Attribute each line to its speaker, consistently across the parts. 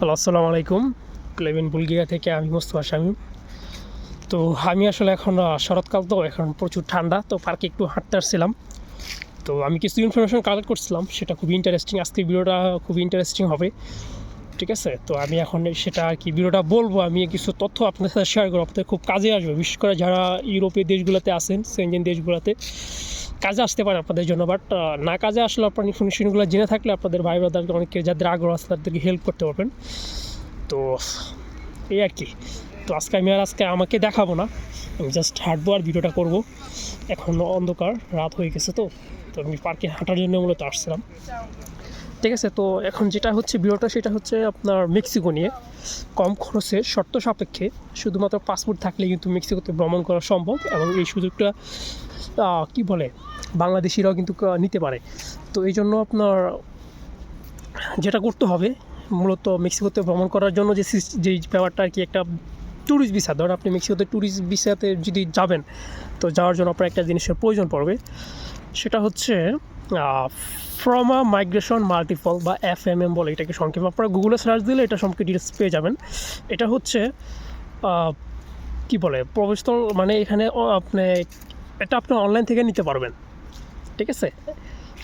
Speaker 1: Hello, আসসালামু আলাইকুম। ক্লেভেন বুলগিয়া থেকে আমি মোস্তফা শামীম। তো আমি আসলে এখন শরৎকাল তো, এখন প্রচুর ঠান্ডা, তো পার্কে একটু হাঁটতে আসছিলাম তো আমি কিছু ইনফরমেশন কালেক্ট করছিলাম, সেটা খুবই ইন্টারেস্টিং আজকে ভিডিওটা খুবই ইন্টারেস্টিং হবে। ঠিক আছে? তো আমি এখন সেটা আর কি ভিডিওটা বলব, আমি কিছু তথ্য আপনাদের সাথে শেয়ার করব। আপনাদের খুব কাজে আসবে, বিশেষ করে যারা ইউরোপীয় দেশগুলোতে আছেন সেনজেন দেশগুলোতে। কাজে আসতে পারে আপনাদের জন্য বাট না কাজে আসলে আপনার ইনফরমেশনগুলো জেনে থাকলে আপনাদের ভাই ব্রাদারকে অনেকে যাদের আগ্রহ আছে তাদেরকে হেল্প করতে পারবেন। তো, এই আর কি। তো আজকে আমি আর আজকে আমাকে দেখাবো না। আমি জাস্ট হাঁটবো আর ভিডিওটা করব। এখন অন্ধকার, রাত হয়ে গেছে তো। তো আমি পার্কে হাঁটার জন্য মূলত আসছিলাম। ঠিক আছে? তো এখন যেটা হচ্ছে ভিডিওটা সেটা হচ্ছে আপনার মেক্সিকো নিয়ে। কম খরচে, শর্ত সাপেক্ষে শুধুমাত্র পাসপোর্ট থাকলে কিন্তু মেক্সিকোতে ভ্রমণ করা সম্ভব এবং এই সুযোগটা কি বলে, বাংলাদেশিরাও কিন্তু নিতে পারে। তো এই জন্য আপনার যেটা করতে হবে, মূলত মেক্সিকোতে ভ্রমণ করার জন্য যে যেই ব্যাপারটা আর কি একটা ট্যুরিস্ট ভিসা ধরুন আপনি মেক্সিকোতে ট্যুরিস্ট ভিসাতে যদি যাবেন, তো যাওয়ার জন্য আপনার একটা জিনিসের প্রয়োজন পড়বে। সেটা হচ্ছে ফ্রমা মাইগ্রেশন মাল্টিপল বা এফ এম এম বলে এটাকে সংক্ষেপে। আপনারা গুগলে সার্চ দিলে এটা সম্পর্কে ডিটেলস পেয়ে যাবেন। এটা হচ্ছে কি বলে, প্রবেশস্থল মানে এখানে আপনি, এটা আপনি অনলাইন থেকে নিতে পারবেন। ঠিক আছে?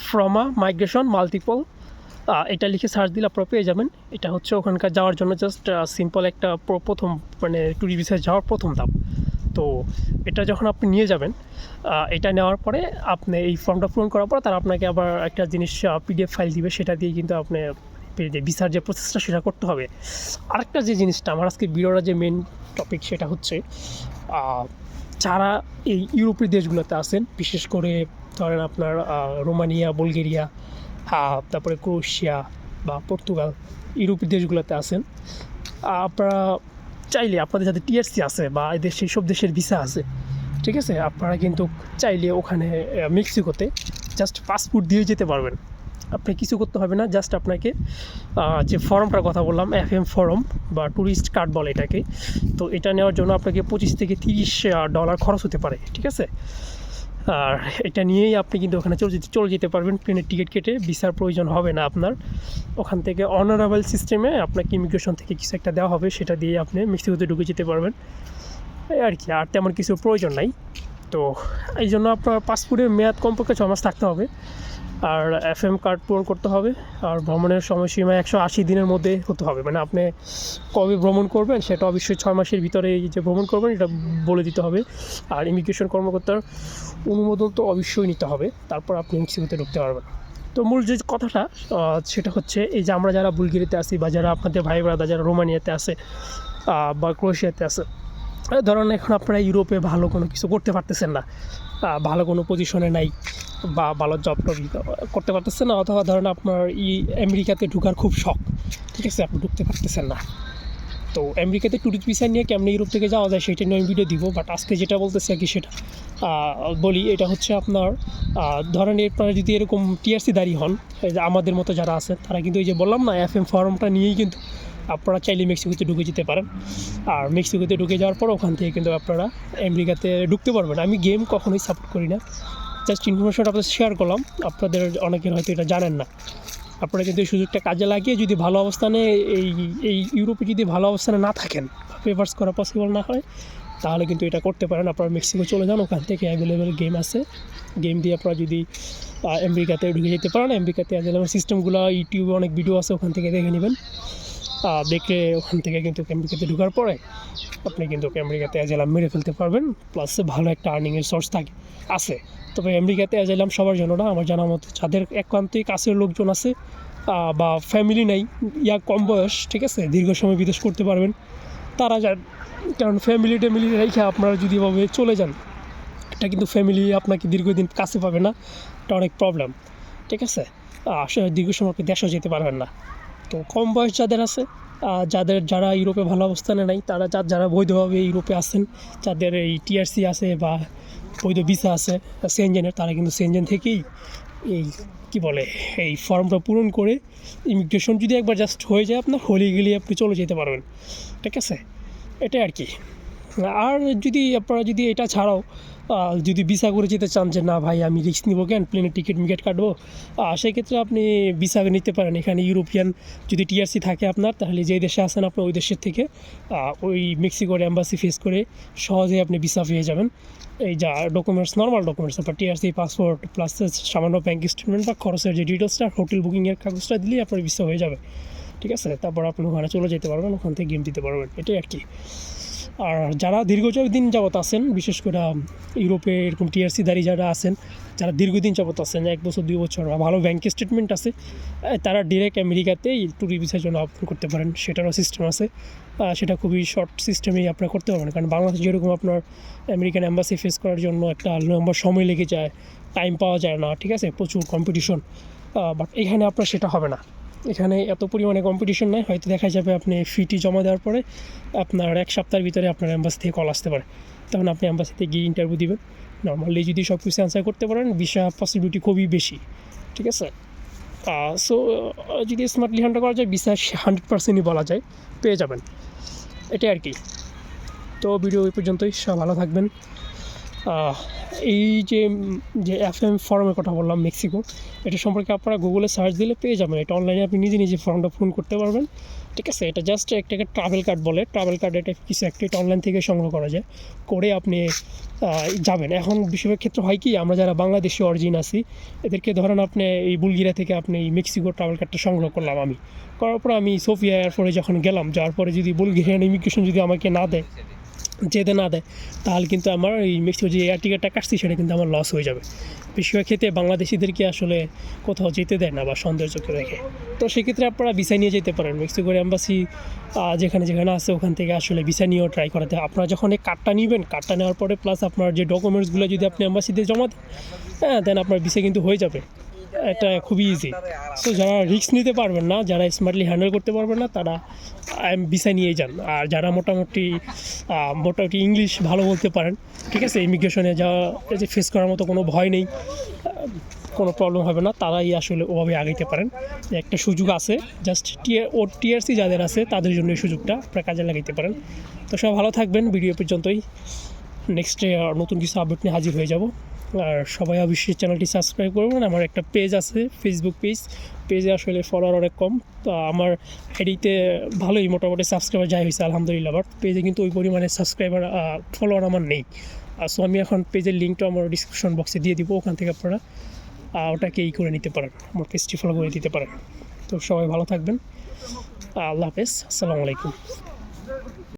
Speaker 1: ফ্রমা মাইগ্রেশন মাল্টিপল এটা লিখে সার্চ দিলে আপনারা পেয়ে যাবেন। এটা হচ্ছে ওখানকার যাওয়ার জন্য জাস্ট সিম্পল একটা প্রথম মানে ট্যুরিস্ট ভিসায় যাওয়ার প্রথম ধাপ। তো এটা যখন আপনি নিয়ে যাবেন এটা নেওয়ার পরে আপনি এই ফর্মটা পূরণ করার পর তারা আপনাকে আবার একটা জিনিস পিডিএফ ফাইল দিবে, সেটা দিয়ে কিন্তু আপনি যে ভিসার যে প্রসেসটা সেটা করতে হবে। আরেকটা যে জিনিসটা, আমার আজকে ভিডিওর যে মেন টপিক সেটা হচ্ছে যারা এই ইউরোপীয় দেশগুলোতে আছেন, বিশেষ করে ধরেন আপনার রোমানিয়া, বুলগেরিয়া তারপরে ক্রোয়েশিয়া বা পর্তুগাল ইউরোপীয় দেশগুলোতে আছেন আপনারা চাইলে আপনাদের যাদের টিআরসি আছে বা এদের সেই সব দেশের ভিসা আছে, ঠিক আছে? আপনারা কিন্তু চাইলে ওখানে মেক্সিকোতে জাস্ট পাসপোর্ট দিয়ে যেতে পারবেন। আপনি কিছু করতে হবে না জাস্ট আপনাকে যে ফর্মটার কথা বললাম এফ এম ফর্ম বা ট্যুরিস্ট কার্ড বলে এটাকে, তো এটা নেওয়ার জন্য আপনাকে পঁচিশ থেকে তিরিশ ডলার খরচ হতে পারে, ঠিক আছে? আর এটা নিয়েই আপনি কিন্তু ওখানে চলে যেতে চলে যেতে পারবেন। প্লেনের টিকিট কেটে ভিসার প্রয়োজন হবে না আপনার। ওখান থেকে অনারেবল সিস্টেমে আপনাকে ইমিগ্রেশন থেকে কিছু একটা দেওয়া হবে, সেটা দিয়ে আপনি মেক্সিকোতে ঢুকে যেতে পারবেন। আর কি, আর তেমন কিছু প্রয়োজন নাই। তো এই জন্য আপনার পাসপোর্টের মেয়াদ কমপক্ষে ছ মাস থাকতে হবে। আর এফ এম কার্ড পূরণ করতে হবে আর ভ্রমণের সময়সীমা একশো আশি দিনের মধ্যে হতে হবে। মানে আপনি কবে ভ্রমণ করবেন সেটা অবশ্যই ছয় মাসের ভিতরে এই যে ভ্রমণ করবেন এটা বলে দিতে হবে। আর ইমিগ্রেশন কর্মকর্তার অনুমোদন তো অবশ্যই নিতে হবে। তারপর আপনি মেক্সিকোতে ঢুকতে পারবেন। তো মূল যে কথাটা সেটা হচ্ছে এই যে আমরা যারা বুলগেরিতে আছি বা যারা আপনাদের ভাই ব্রাদা যারা রোমানিয়াতে আহ, বা ক্রোয়েশিয়াতে এই ধরুন এখন আপনারা ইউরোপে ভালো কোনো কিছু করতে পারতেছেন না ভালো কোনো পজিশনে নাই, বা ভালো জব টব করতে পারতেছেন না, অথবা ধরেন আপনার ই আমেরিকাতে ঢোকার খুব শখ, ঠিক আছে, আপনি ঢুকতে পারতেছেন না। তো আমেরিকাতে ট্যুরিস্ট ভিসা নিয়ে কেমনি ইউরোপ থেকে যাওয়া যায় সেটা নিয়ে আমি ভিডিও দিব বাট আজকে যেটা বলতেছি আর কি সেটা বলি এটা হচ্ছে আপনার ধরেন আপনারা যদি এরকম টিআরসি দাঁড়িয়ে হন আমাদের মতো যারা আছে তারা কিন্তু এই যে বললাম না এফ এম ফর্মটা নিয়েই কিন্তু আপনারা চাইলে মেক্সিকোতে ঢুকে যেতে পারেন। আর মেক্সিকোতে ঢুকে যাওয়ার পর ওখান থেকে কিন্তু আপনারা আমেরিকাতে ঢুকতে পারবেন। আমি গেম কখনোই সাপোর্ট করি না। জাস্ট ইনফরমেশনটা আপনাদের শেয়ার করলাম। আপনাদের অনেকের হয়তো এটা জানেন না। আপনারা কিন্তু এই সুযোগটা কাজে লাগিয়ে যদি ভালো অবস্থানে এই এই ইউরোপে যদি ভালো অবস্থানে না থাকেন পেপার্স করা পসিবল না হয়, তাহলে কিন্তু এটা করতে পারেন। আপনারা মেক্সিকো চলে যান, ওখান থেকে অ্যাভেলেবেল গেম আছে। গেম দিয়ে আপনারা যদি আমেরিকাতে ঢুকে যেতে পারেন। আমেরিকাতে অ্যাভেলেবেল সিস্টেমগুলো ইউটিউবে অনেক ভিডিও আছে, ওখান থেকে দেখে নেবেন। দেখে ওখান থেকে কিন্তু আমেরিকাতে ঢোকার পরে আপনি কিন্তু আমেরিকাতে অ্যাজেলাম মেরে ফেলতে পারবেন প্লাস ভালো একটা আর্নিংয়ের সোর্স থাকে, আছে। তবে আমেরিকাতে অ্যাজেলাম সবার জন্য না, আমার জানা মতে যাদের একান্তই কাছের লোকজন আছে বা ফ্যামিলি নেই, ইয়া কম বয়স, ঠিক আছে, দীর্ঘ সময় বিদেশ করতে পারবেন, তারা যান কারণ ফ্যামিলি ট্যামিলি রেখে আপনারা যদি এভাবে চলে যান, এটা কিন্তু ফ্যামিলি আপনাকে দীর্ঘদিন কাছে পাবে না, এটা অনেক প্রবলেম ঠিক আছে? আসলে দীর্ঘ সময় আপনি দেশেও যেতে পারবেন না। তো কম বয়স যাদের আছে যাদের যারা ইউরোপে ভালো অবস্থানে নাই, তারা যারা বৈধভাবে ইউরোপে আছেন, যাদের এই টিআরসি আছে বা বৈধ ভিসা আছে সেনজেনের তারা কিন্তু সেনজেন থেকেই এই, কি বলে, এই ফর্মটা পূরণ করে ইমিগ্রেশন যদি একবার জাস্ট হয়ে যায় আপনার হলে গেলে আপনি চলে যেতে পারবেন। ঠিক আছে? এটাই আর কি। আর যদি আপনারা যদি এটা ছাড়াও যদি ভিসা করে যেতে চান যে, না ভাই, আমি রিস্ক নিবো কেন? প্লেনের টিকিট মিকেট কাটবো সেক্ষেত্রে আপনি ভিসা নিতে পারেন। এখানে ইউরোপিয়ান যদি টিআরসি থাকে আপনার, তাহলে যে দেশে আসেন আপনি ওই দেশের থেকে ওই মেক্সিকোর অ্যাম্বাসি ফেস করে সহজে আপনি ভিসা পেয়ে যাবেন। এই যা ডকুমেন্টস নর্মাল ডকুমেন্টস আপনার টিআরসি পাসপোর্ট প্লাস সামান্য ব্যাঙ্ক স্টেটমেন্ট বা খরচের যে ডিটেলসটা হোটেল বুকিংয়ের কাগজটা দিলেই আপনার ভিসা হয়ে যাবে। ঠিক আছে? তারপর আপনি ওখানে চলে যেতে পারবেন, ওখান থেকে গেম দিতে পারবেন। এটাই আর কি। আর যারা দীর্ঘজয় দিন যাবত আছেন, বিশেষ করে ইউরোপে এরকম টিআরসি দাঁড়ি যারা আছেন, যারা দীর্ঘদিন যাবত আছেন, এক বছর, দুই বছর ভালো ব্যাঙ্ক স্টেটমেন্ট আছে তারা ডিরেক্ট আমেরিকাতেই ট্যুরি ভিসার জন্য আবেদন করতে পারেন। সেটারও সিস্টেম আছে। সেটা খুবই শর্ট সিস্টেমেই আপনারা করতে পারবেন। কারণ বাংলাদেশ যেরকম আপনার আমেরিকান অ্যাম্বাসি ফেস করার জন্য একটা লম্বা সময় লেগে যায় টাইম পাওয়া যায় না, ঠিক আছে? প্রচুর কম্পিটিশন বাট এখানে আপনার সেটা হবে না। এখানে এত পরিমাণে কম্পিটিশন নয় হয়তো দেখা যাবে আপনি ফিটি জমা দেওয়ার পরে আপনার এক সপ্তাহের ভিতরে আপনার অ্যাম্বাসি থেকে কল আসতে পারে। তখন আপনি অ্যাম্বাসিতে গিয়ে ইন্টারভিউ দিবেন। নর্মালি যদি সব কিছু অ্যান্সার করতে পারেন ভিসা পসিবিলিটি খুবই বেশি। ঠিক আছে? সো যদি স্মার্টলি হ্যান্ডেল করা যায় ভিসা হান্ড্রেড পার্সেন্টই বলা যায়, পেয়ে যাবেন। এটাই আর কি। তো ভিডিও এই পর্যন্তই সব ভালো থাকবেন। এই যে যে এফ এম ফর্মের কথা বললাম মেক্সিকো এটা সম্পর্কে আপনারা গুগলে সার্চ দিলে পেয়ে যাবেন। এটা অনলাইনে আপনি নিজে নিজে ফর্মটা পূরণ করতে পারবেন। ঠিক আছে? এটা জাস্ট একটাকে ট্রাভেল কার্ড বলে। ট্রাভেল কার্ড এটা কিছু একটা, এটা অনলাইন থেকে সংগ্রহ করা যায়। করে আপনি যাবেন। এখন বেশিরভাগ ক্ষেত্রে হয় কি, আমরা যারা বাংলাদেশি অরিজিন আছি, এদেরকে ধরেন আপনি এই বুলগিরা থেকে আপনি এই মেক্সিকো ট্রাভেল কার্ডটা সংগ্রহ করলাম আমি। করার পর আমি সোফিয়া এয়ারপোর্টে যখন গেলাম, যাওয়ার পরে যদি বুলগেরিয়ান ইমিগ্রেশন যদি আমাকে না দেয় যেতে না দেয়, তাহলে কিন্তু আমার এই মেক্সিকো যে এয়ার টিকিটটা কাটছি সেটা কিন্তু আমার লস হয়ে যাবে। বেশিরভাগ ক্ষেত্রে বাংলাদেশিদেরকে আসলে কোথাও যেতে দেয় না বা সন্দেহ চোখে রেখে? তো সেক্ষেত্রে আপনারা ভিসা নিয়ে যেতে পারেন। মেক্সিকোর অ্যাম্বাসি যেখানে যেখানে আছে ওখান থেকে আসলে ভিসা নিয়েও ট্রাই করাতে। আপনারা যখন এই কার্ডটা নেবেন কার্ডটা নেওয়ার পরে প্লাস আপনার যে ডকুমেন্টসগুলো যদি আপনি অ্যাম্বাসিতে জমা দেন হ্যাঁ দেন আপনার ভিসা কিন্তু হয়ে যাবে। এটা খুবই ইজি সো যারা রিস্ক নিতে পারবেন না, যারা স্মার্টলি হ্যান্ডেল করতে পারবেন না, তারা ভিসা নিয়েই যান। আর যারা মোটামুটি মোটামুটি ইংলিশ ভালো বলতে পারেন, ঠিক আছে ইমিগ্রেশনে যা এই যে ফেস করার মতো কোনো ভয় নেই, কোনো প্রবলেম হবে না, তারাই আসলে ওভাবে আগাইতে পারেন। একটা সুযোগ আছে জাস্ট টিয়ার ও টিআরসি যাদের আছে, তাদের জন্য এই সুযোগটা আপনারা কাজে লাগাইতে পারেন। তো সব ভালো থাকবেন ভিডিও পর্যন্তই। নেক্সটে নতুন কিছু আপডেট নিয়ে হাজির হয়ে যাব। আর সবাই অবশ্যই চ্যানেলটি সাবস্ক্রাইব করবেন। আমার একটা পেজ আছে ফেসবুক পেজ পেজে আসলে ফলোয়ার অনেক কম। তো আমার আইডিতে ভালোই মোটামুটি সাবস্ক্রাইবার যাই হয়েছে, আলহামদুলিল্লাহ। বাট পেজে কিন্তু ওই পরিমাণে সাবস্ক্রাইবার ফলোয়ার আমার নেই। সো আমি এখন পেজের লিঙ্কটা আমার ডিসক্রিপশন বক্সে দিয়ে দিব ওখান থেকে আপনারা। ওটাকে এই করে নিতে পারেন। আমার পেজটি ফলো করে দিতে পারেন। তো সবাই ভালো থাকবেন। আল্লাহ হাফেজ। আসসালামু আলাইকুম।